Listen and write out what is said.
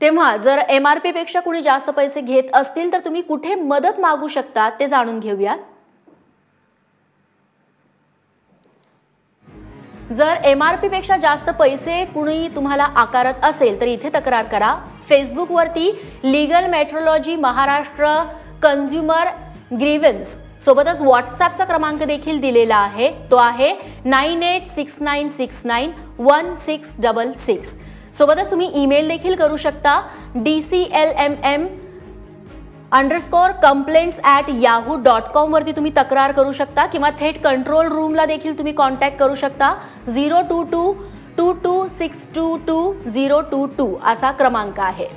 तेव्हा जर M R P पेक्षा कुणी जास्त पैसे घेत असतील तर तुम्ही कुठे मदत मागू शकता ते जाणून घेऊयात. जर एम आर पी पेक्षा जास्त पैसे कुणी तुम्हाला आकारत असेल तर इथे तक्रार करा. फेसबुकवरती legal metrology Maharashtra consumer grievance सोबतच व्हॉट्सॲपचा क्रमांक देखील दिलेला आहे. तो आहे nine eight six nine six nine one six double six सोबतच तुम्ही ईमेल देखील करू शकता. D C L M M underscore complaints at Yahoo dot कॉमवरती तुम्ही तक्रार करू शकता किंवा थेट कंट्रोल रूमला देखील तुम्ही कॉन्टॅक्ट करू शकता. Zero two two two two six two two zero two two असा क्रमांक आहे.